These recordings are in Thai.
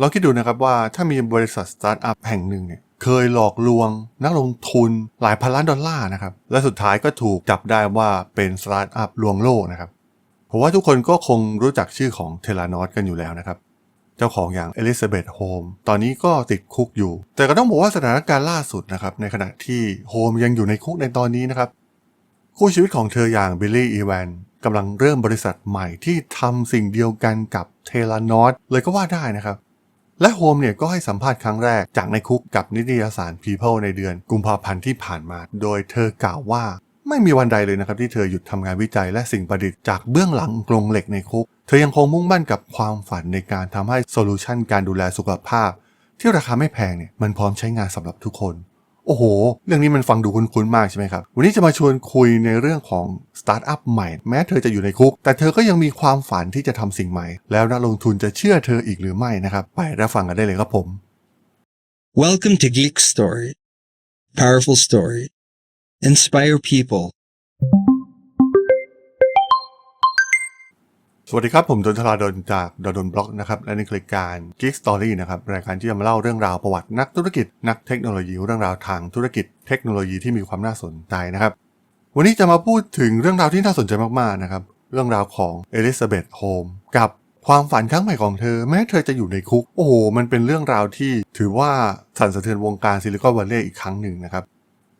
ลองคิดดูนะครับว่าถ้ามีบริษัทสตาร์ทอัพแห่งหนึ่งเนี่ยเคยหลอกลวงนักลงทุนหลายพันล้านดอลลาร์นะครับ และสุดท้ายก็ถูกจับได้ว่าเป็นสตาร์ทอัพลวงโลกนะครับผมว่าทุกคนก็คงรู้จักชื่อของเทเลนอสกันอยู่แล้วนะครับ เจ้าของอย่างเอลิซาเบธโฮมตอนนี้ก็ติดคุกอยู่ แต่ก็ต้องบอกว่าสถานการณ์ล่าสุดนะครับ ในขณะที่โฮมยังอยู่ในคุกในตอนนี้นะครับ คู่ชีวิตของเธออย่างบิลลี่อีแวนกำลังเริ่มบริษัทใหม่ที่ทำสิ่งเดียวกันกับเทเลนอสเลยก็ว่าได้นะครับ และโฮมเนี่ยก็ให้สัมภาษณ์ครั้งแรกจากในคุกกับนิตยสาร People ในเดือนกุมภาพันธ์ที่ผ่านมา โดยเธอกล่าวว่าไม่มีวันใดเลยนะครับที่เธอหยุดทำงานวิจัยและสิ่งประดิษฐ์จากเบื้องหลังกรงเหล็กในคุก เธอยังคงมุ่งมั่นกับความฝันในการทำให้โซลูชันการดูแลสุขภาพ ที่ราคาไม่แพงเนี่ยมันพร้อมใช้งานสำหรับทุกคน โอ้โห เรื่องนี้มันฟังดูคุ้นๆมากใช่ไหมครับ วันนี้จะมาชวนคุยในเรื่องของสตาร์ทอัพใหม่ แม้เธอจะอยู่ในคุก แต่เธอก็ยังมีความฝันที่จะทำสิ่งใหม่ แล้วนักลงทุนจะเชื่อเธออีกหรือไม่นะครับ ไปรับฟังกันได้เลยครับผม Welcome to Geek Story. Powerful story. Inspire people. สวัสดีครับ ผมดนทราดนจากดนบล็อกนะครับและนี่คือการ Geek Story นะครับรายการที่จะมาเล่าเรื่องราวประวัตินักธุรกิจ นักเทคโนโลยีเรื่องราวทางธุรกิจ เทคโนโลยีที่มีความน่าสนใจนะครับ วันนี้จะมาพูดถึงเรื่องราวที่น่าสนใจมากๆนะครับเรื่องราวของเอลิซาเบธโฮมกับความฝันครั้งใหม่ของเธอ แม้เธอจะอยู่ในคุก โอ้โห มันเป็นเรื่องราวที่ถือว่าสั่นสะเทือนวงการซิลิคอนวัลเลย์อีกครั้งหนึ่งนะครับ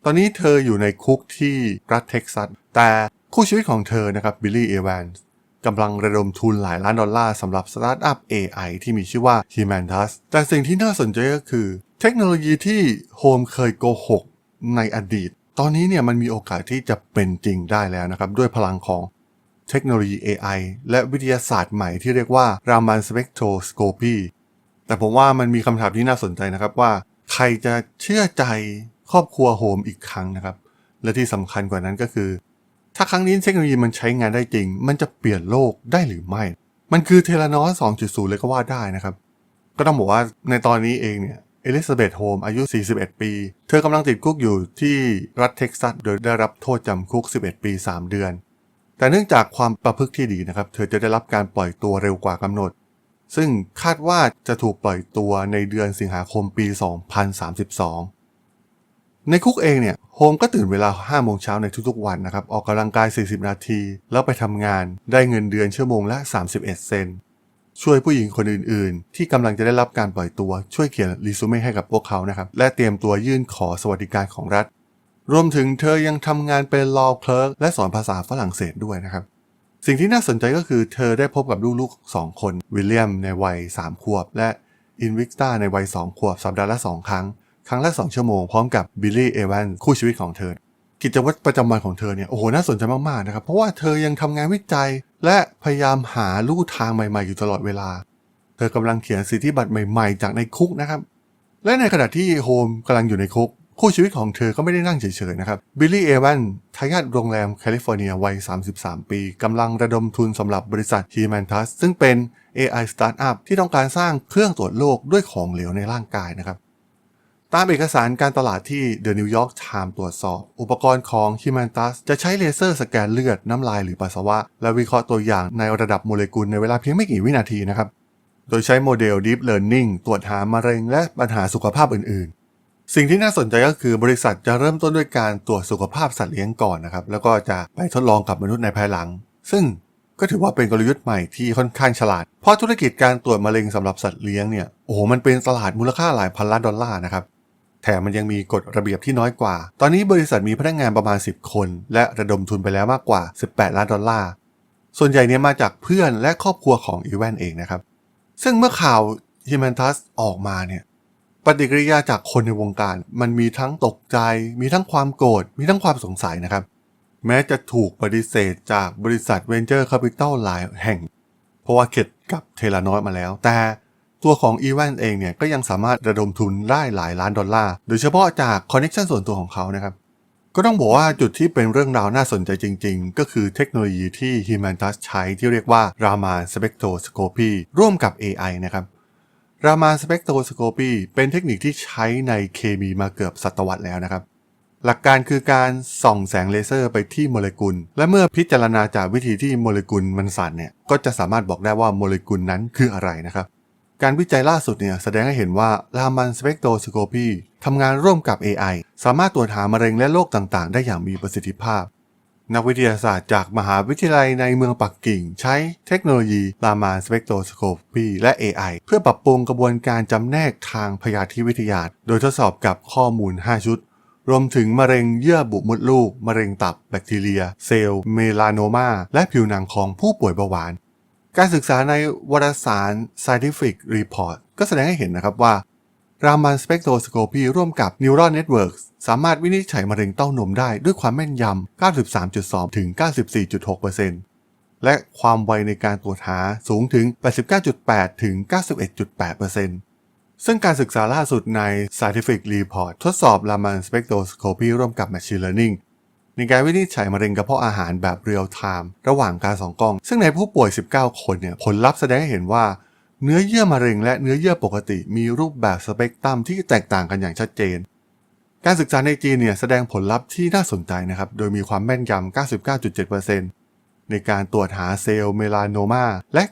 ตอนนี้เธออยู่ในคุกที่รัฐเท็กซัสแต่คู่ชีวิตของเธอนะครับบิลลี่เอแวน กำลังระดมทุนหลายล้านดอลลาร์สำหรับสตาร์ทอัพ AI ที่มีชื่อว่า Humantus แต่สิ่งที่น่าสนใจก็คือ เทคโนโลยีที่โฮมเคยโกหกในอดีต ตอนนี้เนี่ยมันมีโอกาสที่จะเป็นจริงได้แล้วนะครับ ด้วยพลังของเทคโนโลยี AI และวิทยาศาสตร์ใหม่ที่เรียกว่า Raman Spectroscopy แต่ผมว่ามันมีคำถามที่น่าสนใจนะครับว่า ใครจะเชื่อใจครอบครัวโฮมอีกครั้งนะครับ และที่สำคัญกว่านั้นก็คือ ถ้าครั้งนี้เทคโนโลยีมันใช้งานได้จริง มันจะเปลี่ยนโลกได้หรือไม่ มันคือเทเลนอส2.0 เลยก็ว่าได้นะครับ ก็ต้องบอกว่าในตอนนี้เองเนี่ยเอลิซาเบธโฮมอายุ 41 ปี เธอกำลังติดคุกอยู่ที่รัฐเท็กซัส โดยได้รับโทษจำคุก 11 ปี 3 เดือน แต่เนื่องจากความประพฤติที่ดีนะครับ เธอจะได้รับการปล่อยตัวเร็วกว่ากำหนด ซึ่งคาดว่าจะถูกปล่อยตัวในเดือนสิงหาคมปี 2032 ในคุกเองเนี่ยโฮมก็ตื่นเวลา 5 โมงเช้าในทุกๆวันนะครับ ออกกำลังกาย 40 นาที แล้วไปทำงานได้เงินเดือนชั่วโมงละ 31 เซนช่วยผู้หญิงคนอื่นๆ ที่กำลังจะได้รับการปล่อยตัว ช่วยเขียนรีสูเม่ให้กับพวกเขานะครับ และเตรียมตัวยื่นขอสวัสดิการของรัฐ รวมถึงเธอยังทำงานเป็น law clerk และสอนภาษาฝรั่งเศสด้วยนะครับ สิ่งที่น่าสนใจก็คือเธอได้พบกับลูกๆ 2 คน วิลเลียมในวัย 3 ขวบ และอินวิกตาในวัย 2 ขวบสัปดาห์ละ 2 ครั้ง ครั้งละ 2 ชั่วโมง พร้อมกับบิลลี่เอวันคู่ชีวิตของเธอ กิจวัตรประจำวันของเธอเนี่ยโอ้โหน่าสนใจมากๆนะครับ เพราะว่าเธอยังทำงานวิจัย และพยายามหาลู่ทางใหม่ๆอยู่ตลอดเวลา เธอกำลังเขียนสิทธิบัตรใหม่ๆ จากในคุกนะครับ และในขณะที่โฮมกำลังอยู่ในคุก คู่ชีวิตของเธอก็ไม่ได้นั่งเฉยๆนะครับบิลลี่เอวันทายาทโรงแรมแคลิฟอร์เนียวัย 33 ปีกำลังระดมทุนสำหรับบริษัท Humantus ซึ่งเป็น AI Startup ที่ต้องการสร้างเครื่องตรวจโรคด้วยของเหลวในร่างกายนะครับ ตามเอกสารการตลาดที่ The New York Times ตรวจสอบ อุปกรณ์ของ Humantus จะใช้เลเซอร์สแกนเลือดน้ำลายหรือปัสสาวะ และวิเคราะห์ตัวอย่างในระดับโมเลกุลในเวลาเพียงไม่กี่วินาทีนะครับ โดยใช้โมเดล Deep Learning ตรวจหามะเร็งและปัญหาสุขภาพอื่นๆ สิ่งที่น่าสนใจก็คือบริษัทจะเริ่มต้นด้วยการตรวจสุขภาพสัตว์เลี้ยงก่อนนะครับแล้วก็จะไปทดลองกับมนุษย์ในภายหลัง ซึ่งก็ถือว่าเป็นกลยุทธ์ใหม่ที่ค่อนข้างฉลาด เพราะธุรกิจการตรวจมะเร็งสำหรับสัตว์เลี้ยงเนี่ยโอ้โหมันเป็นตลาดมูลค่าหลายพันล้านดอลลาร์นะครับ แถมมันยังมีกฎระเบียบที่น้อยกว่า ตอนนี้บริษัทมีพนักงานประมาณ 10 คน และระดมทุนไปแล้วมากกว่า 18 ล้านดอลลาร์ ส่วนใหญ่เนี่ยมาจากเพื่อนและครอบครัวของอีแวนเองนะครับ ซึ่งเมื่อข่าว Humantus ออกมาเนี่ยปฏิกิริยาจากคนในวงการ มันมีทั้งตกใจ มีทั้งความโกรธ มีทั้งความสงสัยนะครับ แม้จะถูกปฏิเสธจากบริษัท Venture Capital หลายแห่ง เพราะว่าเข็ดกับเทเลนอยมาแล้ว แต่ ตัวของอีแวนเองเนี่ยก็ยังสามารถระดมทุนได้หลายล้านดอลลาร์ โดยเฉพาะจากคอนเน t ชันส่วนตัวของเขานะครับ ก็ต้องบอกว่าจุดที่เป็นเรื่องราวน่าสนใจจริงๆ ก็คือเทคโนโลยีที่ Humantus ใช้ที่เรียกว่า Raman Spectroscopy ร่วมกับ AI นะครับ Raman Spectroscopy เป็นเทคนิคที่ใช้ในเคมีมาเกือบศตวรรษแล้วนะครับหลักการคือการส่องแสงเลเซอร์ไปที่โมเลกุล และเมื่อพิจารณาจากวิธีที่โมเลกุลมันสั่นเนี่ย ก็จะสามารถบอกได้ว่าโมเลกุลนั้นคืออะไรนะครับ การวิจัยล่าสุดเนี่ยแสดงให้เห็นว่ารามันสเปกโตสโคปีทำงานร่วมกับ AI สามารถตรวจหามะเร็งและโรคต่างๆ ได้อย่างมีประสิทธิภาพ นักวิทยาศาสตร์จากมหาวิทยาลัยในเมืองปักกิ่ง ใช้เทคโนโลยีรามานสเปกโตสโคปีและ AI เพื่อปรับปรุงกระบวนการจำแนกทางพยาธิวิทยา โดยทดสอบกับข้อมูล 5 ชุด รวมถึงมะเร็งเยื่อบุมดลูก มะเร็งตับ แบคทีเรีย เซลล์ เมลานโนมา และผิวหนังของผู้ป่วยเบาหวาน การศึกษาในวารสาร Scientific Report ก็แสดงให้เห็นนะครับว่า รามันสเปกโทรสโคปีร่วมกับ Neural Networks สามารถวินิจฉัยมะเร็งเต้านมได้ด้วยความแม่นยำ 93.2 ถึง 94.6%และความไวในการตรวจหาสูงถึง 89.8 ถึง 91.8%ซึ่งการศึกษาล่าสุดใน Scientific Report ทดสอบ Raman Spectroscopy ร่วมกับ Machine Learning ในการวินิจฉัยมะเร็งกระเพาะอาหารแบบเรียลไทม์ระหว่างการสองกล้อง ซึ่งในผู้ป่วย 19 คนเนี่ยผลลัพธ์แสดงให้เห็นว่าเนื้อเยื่อมะเร็งและเนื้อเยื่อปกติมีรูปแบบสเปกตรัมที่แตกต่างกันอย่างชัดเจน การศึกษาในจีนเนี่ยแสดงผลลัพธ์ที่น่าสนใจนะครับ โดยมีความแม่นยำ 99.7%ในการตรวจหาเซลล์เมลานโนมาและ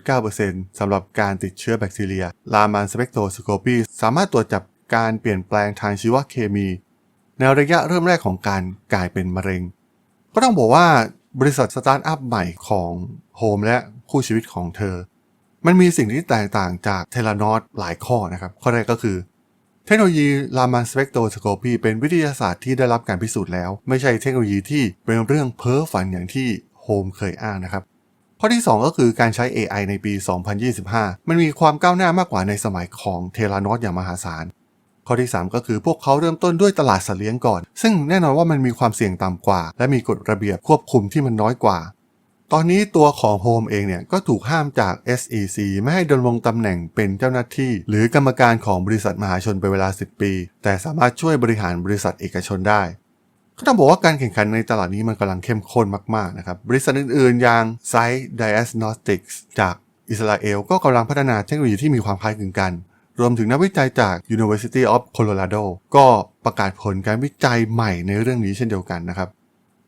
97.9%สำหรับการติดเชื้อแบคทีเรีย ลามานสเปกโทสโคปีสามารถตรวจจับการเปลี่ยนแปลงทางชีวเคมี ในระยะเริ่มแรกของการกลายเป็นมะเร็ง ก็ต้องบอกว่าบริษัทสตาร์ทอัพใหม่ของโฮมและคู่ชีวิตของเธอ มันมีสิ่งที่แตกต่างจากเทเลนอสหลายข้อนะครับ ข้อแรกก็คือ เทคโนโลยีรามันสเปกโตสโคปีเป็นวิทยาศาสตร์ที่ได้รับการพิสูจน์แล้ว ไม่ใช่เทคโนโลยีที่เป็นเรื่องเพ้อฝันอย่างที่โฮมเคยอ้างนะครับ ข้อที่ 2 ก็คือการใช้ AI ในปี 2025 มันมีความก้าวหน้ามากกว่าในสมัยของเทเลนอสอย่างมหาศาล ข้อที่ 3 ก็คือพวกเขาเริ่มต้นด้วยตลาดสัตว์เลี้ยงก่อน ซึ่งแน่นอนว่ามันมีความเสี่ยงต่ำกว่า และมีกฎระเบียบควบคุมที่มันน้อยกว่า ตอนนี้ตัวของโฮมเองเนี่ยก็ถูกห้ามจาก SEC ไม่ให้ดำรงตำแหน่งเป็นเจ้าหน้าที่ หรือกรรมการของบริษัทมหาชนเป็นเวลา 10 ปี แต่สามารถช่วยบริหารบริษัทเอกชนได้ก็ต้องบอกว่าการแข่งขันในตลาดนี้มันกำลังเข้มข้นมากๆนะครับ บริษัทอื่นๆ อย่าง Site Diagnostics จากอิสราเอลก็กำลังพัฒนาเทคโนโลยีที่มีความคล้ายคลึงกัน รวมถึงนักวิจัยจาก University of Colorado ก็ประกาศผลการวิจัยใหม่ในเรื่องนี้เช่นเดียวกันนะครับ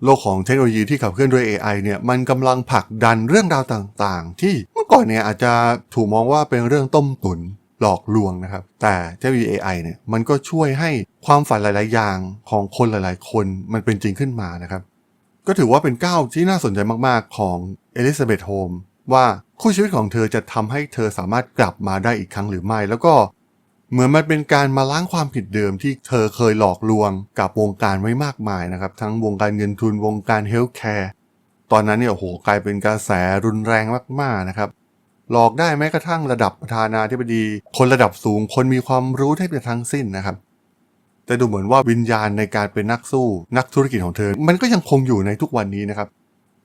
โลกของเทคโนโลยีที่ขับเคลื่อนด้วย AI เนี่ยมันกำลังผลักดันเรื่องราวต่างๆ ที่เมื่อก่อนเนี่ยอาจจะถูกมองว่าเป็นเรื่องต้มตุนหลอกลวงนะครับ แต่เทคโนโลยี AI เนี่ยมันก็ช่วยให้ความฝันหลาย ๆ อย่างของคนหลาย ๆ คนมันเป็นจริงขึ้นมานะครับ ก็ถือว่าเป็นก้าวที่น่าสนใจมาก ๆ ของเอลิซาเบธโฮมว่า คู่ชีวิตของเธอจะทำให้เธอสามารถกลับมาได้อีกครั้งหรือไม่ แล้วก็เหมือนมันเป็นการมาล้างความผิดเดิมที่เธอเคยหลอกลวงกับวงการไว้มากมายนะครับ ทั้งวงการเงินทุนวงการเฮลท์แคร์ตอนนั้นเนี่ยโหกลายเป็นกระแสรุนแรงมากๆนะครับหลอกได้แม้กระทั่งระดับประธานาธิบดี คนระดับสูงคนมีความรู้แทบจะทั้งสิ้นนะครับ แต่ดูเหมือนว่าวิญญาณในการเป็นนักสู้ นักธุรกิจของเธอ มันก็ยังคงอยู่ในทุกวันนี้นะครับ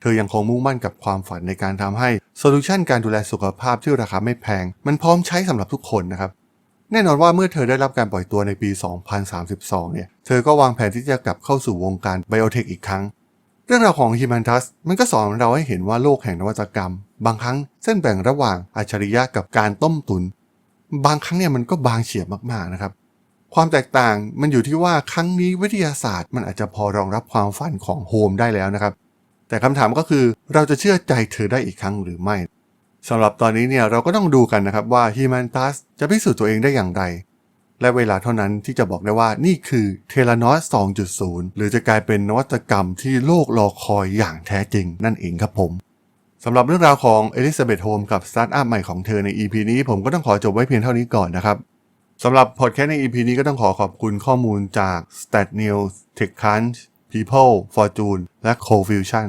เธอยังคงมุ่งมั่นกับความฝันในการทำให้โซลูชันการดูแลสุขภาพที่ราคาไม่แพง มันพร้อมใช้สำหรับทุกคนนะครับแน่นอนว่าเมื่อเธอได้รับการปล่อยตัวในปี 2032 เนี่ย เธอก็วางแผนที่จะกลับเข้าสู่วงการไบโอเทคอีกครั้ง เรื่องราวของฮิมันทัสมันก็สอนเราให้เห็นว่าโลกแห่งนวัตกรรม บางครั้งเส้นแบ่งระหว่างอัจฉริยะกับการต้มตุน บางครั้งเนี่ยมันก็บางเฉียบมากๆนะครับ ความแตกต่างมันอยู่ที่ว่าครั้งนี้วิทยาศาสตร์ มันอาจจะพอรองรับความฝันของโฮมได้แล้วนะครับ แต่คำถามก็คือเราจะเชื่อใจเธอได้อีกครั้งหรือไม่สำหรับตอนนี้เนี่ยเราก็ต้องดูกันนะครับว่าฮิมันทัสจะพิสูจน์ตัวเองได้อย่างไร และเวลาเท่านั้นที่จะบอกได้ว่านี่คือเทเลนอส 2.0 หรือจะกลายเป็นนวัตกรรมที่โลกรอคอยอย่างแท้จริงนั่นเองครับผมสำหรับเรื่องราวของเอลิซาเบธโฮมกับสตาร์ทอัพใหม่ของเธอใน EP นี้ผมก็ต้องขอจบไว้เพียงเท่านี้ก่อนนะครับสำหรับพอดแคสต์ใน EP นี้ก็ต้องขอขอบคุณข้อมูลจาก Stat News TechCrunch People Fortune และ Cofusion